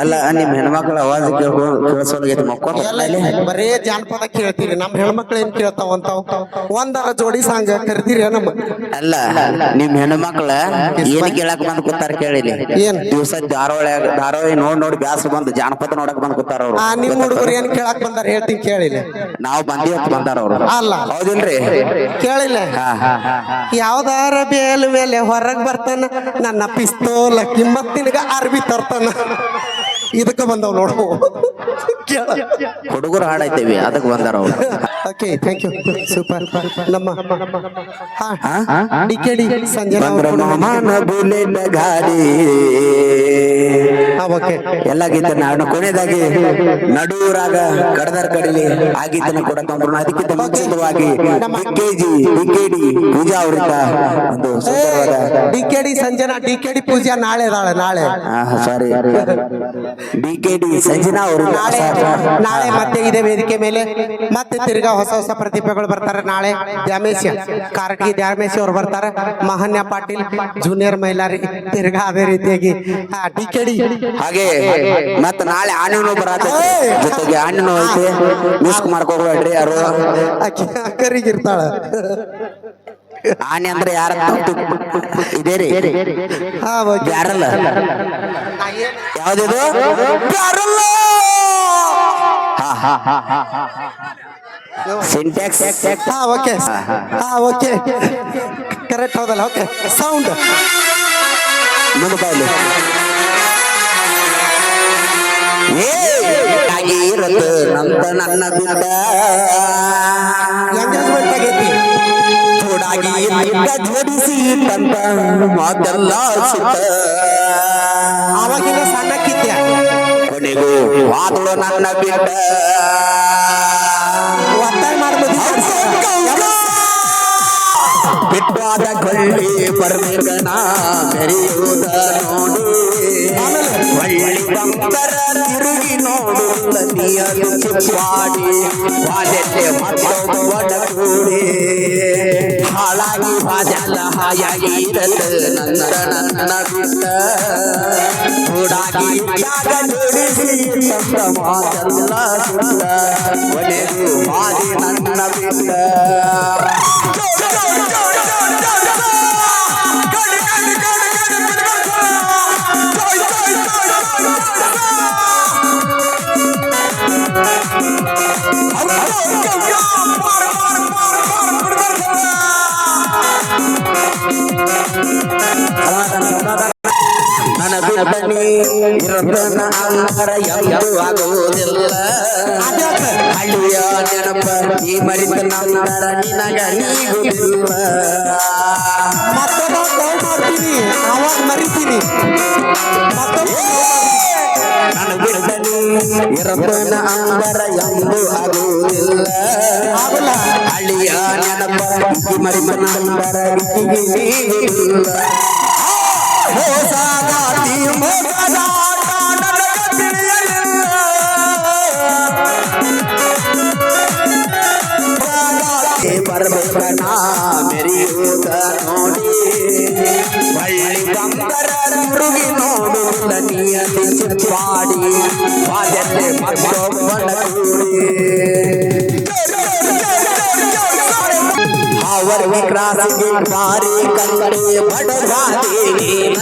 ಅಲ್ಲ ನಿಮ್ ಹೆಣ್ಮಕ್ಳ ಅವಾಜ್ ಕೇಳಿಸೋಲಾಗೈತಿ ಮಕ್ಕೋತ ಬರೇ ಜಾನಪದ ಕೇಳ್ತೀರಿ ನಮ್ ಹೆಣ್ಮಕ್ಳು ಏನ್ ಕೇಳ್ತಾವಂತಾವ್ ಒಂದರ ಜೋಡಿ ಸಾಂಗ್ ಕರೆದಿರಿ ನಮ್ಮ? ಅಲ್ಲ ನಿಮ್ ಹೆಣ್ಮಕ್ಳ ಏನ್ ಕೇಳಕ್ ಬಂದ್ ಕೂತಾರ ಕೇಳಿಲಿ ಏನ್? ದಿವಸ ಧಾರಾವಾಳಿ ಧಾರಾವಾಳಿ ನೋಡ್ ನೋಡಿ ಬ್ಯಾಸ ಬಂದ್ ಜಾನಪದ ನೋಡಕ್ ಬಂದ್ ಕೂತಾರ ಅವ್ರು. ನಿಮ್ ಹುಡುಗರು ಏನ್ ಕೇಳಕ್ ಬಂದಾರ ಹೇಳ್ತೀನಿ ಕೇಳಿಲ್ಲ ನಾವ್ ಬಂದಿವತ್ ಬಂದಾರ ಅವ್ರು. ಅಲ್ಲ. ಹೌದಿಲ್ರಿ? ಕೇಳಿಲ್ಲ ಯಾವ್ದಾರ ಬೇಲ್ ಮೇಲೆ ಹೊರಗ್ ಬರ್ತಾನ ನನ್ನ ಪಿಸ್ತೋಲ ಕಿಮ್ಮತ್ ನಿನಗ ಅರ್ಬಿ ತರ್ತಾನ. ಇದಕ್ಕ ಬಂದವ್ ನೋಡು. ಹುಡುಗರು ಹಾಡೈತೇವಿ ಅದಕ್ಕೆ ಬಂದಾರ ಅವ್ರು. ಓಕೆ ಥ್ಯಾಂಕ್ ಯು ಸೂಪರ್ ನಮ್ಮ ಹಾ? ಡಿ ಕೆ ಡಿ ಸಂಜನಾ ಬಂದ್ರ ಮಾಮನ ಬುಲೆನ ಗಾಡಿ ಓಕೆ ಎಲ್ಲ ಗೀತನ ನಾನು ಕೊನೆಯದಾಗಿ ನಡುವರಾಗ ಕಡದರ್ ಕಡಲಿ ಆ ಗೀತನ ಕೂಡ ತಂದ್ರು ಅದಕ್ಕಿಂತ ಮುಂಚಿತವಾಗಿ ಡಿಕೆಜಿ ಡಿಕೆಡಿ ಪೂಜಾ ಅವರಿಂದ ಒಂದು ಸುಂದರವಾದ D K D Sanjana D K D Pooja ನಾಳೆ ನಾಳೆ ನಾಳೆ. ಸಾರಿ ಡಿಕೆಡಿ ಸಂಜನಾ ಅವರು ನಾಳೆ ನಾಳೆ ಮತ್ತೆ ಇದೇ ವೇದಿಕೆ ಮೇಲೆ ಮತ್ತೆ ತಿರ್ಗಾ ಹೊಸ ಹೊಸ ಪ್ರತಿಭೆಗಳು ಬರ್ತಾರೆ. ನಾಳೆ ದ್ಯಾಮೇಶ ಕಾರಟಗಿ ದ್ಯಾಮೇಶ ಅವರು ಬರ್ತಾರೆ. ಮಹನ್ಯ ಪಾಟೀಲ್ ಜೂನಿಯರ್ ಮೈಲಾರಿ ತಿರ್ಗಾ ಅದೇ ರೀತಿಯಾಗಿ ಡಿ ಕೆ ಡಿ. ಹಾಗೆ ಮತ್ತ ನಾಳೆ ಆನೆನೂ ಬರತ್ತೆ. ಜೊತೆಗೆ ಆನೆನೂ ಐತೆ. ಮಿಸ್ ಮಾಡ್ಕೋಬೇಡ್ರಿ ಯಾರು? ಆಕಿ ಅಕ್ಕರಿಗಿರ್ತಾಳ ಆನೆ ಅಂದ್ರೆ ಯಾರ ಇದೇ ರೀ. ಯಾರಲ್ಲ ಯಾವ್ದಿದು ಯಾರಲ್ಲ ಸಿಂಟ್ಯಾಕ್ಸ್ ಹಾ ಓಕೆ ಹಾ ಓಕೆ ಕರೆಕ್ಟ್ ಹೌದಲ್ಲ ಓಕೆ ಸೌಂಡ್ ಏ ಇರತ್ತ ನಂತ ನನ್ನ ಆಗೈತಿ. ಜೋಡಾಗಿ ಇದ್ದ ಜೋಡಿಸಿ ತಂತ. ಮಾತೆಲ್ಲ ಸುತ್ತ ಸಣ್ಣಕ್ಕಿದ್ಯ ಕೊನೆಗೂ ವಾದಳು ನನ್ನ ಬಿಟ್ಟ. ಒತ್ತಾಯ ಮಾಡ್ಬೋದು ಬಿಟ್ಟಾದ ಕೊಳ್ಳಿ ಬರ್ಬೇಕನ ಮೆರೆಯುವುದ ನೋಡಿ ತಿರುಗಿ ನೋಡು ನೀಯದು ಚಿಪ್ಪಾಡಿ ವಾದೆಲ್ಲೆ ಮತ್ತೊಬ್ಬನ ಕೂಡಿ ಹಾಳಾಗಿ ವಾದ್ಯಲ್ಲ ಹಾಯಾಗಿ ನನ್ನ ನನ್ನ ಬಿಟ್ಟ ಕೂಡಾಗಿ ಮಾದಿ ನನ್ನ ಬಿಟ್ಟ. ನನ್ನ ಬಿಡ್ಬನಿ ಇರತನ ಅಂತರ ಎಂದು ಆಗುವುದಿಲ್ಲ ನೆನಪ ನೀ ಮರಿತ ನಂತರ ನಿನಗ ನೀಗುದಿಲ್ಲ ಮತ್ತೊಬ್ಬ ಲವ್ ಮಾಡ್ತೀನಿ ಅವಾಗ ಮರಿತೀನಿ. ನಾನು ಅಂತರ ಎಂದು ಆಗುವುದಿಲ್ಲ. ಆಗಲ್ಲ. ಹಳ್ಳಿಯ ನೆನಪ ನೀ ಮರಿತ ನಂತರ ನಿನಗೆ ನೀಗುದಿಲ್ಲ ಮೋಸಗಾತಿ ಬರ್ಬೇಕನ ಮೆರೆಯುವುದ ನೋಡಿ ಬಳ್ಳಿ ಬಂದರ ತಿರುಗಿ ನೋಡು ನಿಯತಿ ಚಿಪ್ಪಾಡಿ ವಾದಲ್ಲೇ ಮತ್ತೊಬ್ಬನ ಕೂಡಿ. ಅವರಿಗೆ ಕ್ರಾಸಿಗೆ ಮಾರಿ ಕಂಡೆ ಬಡಗಾದಿ ನೀನ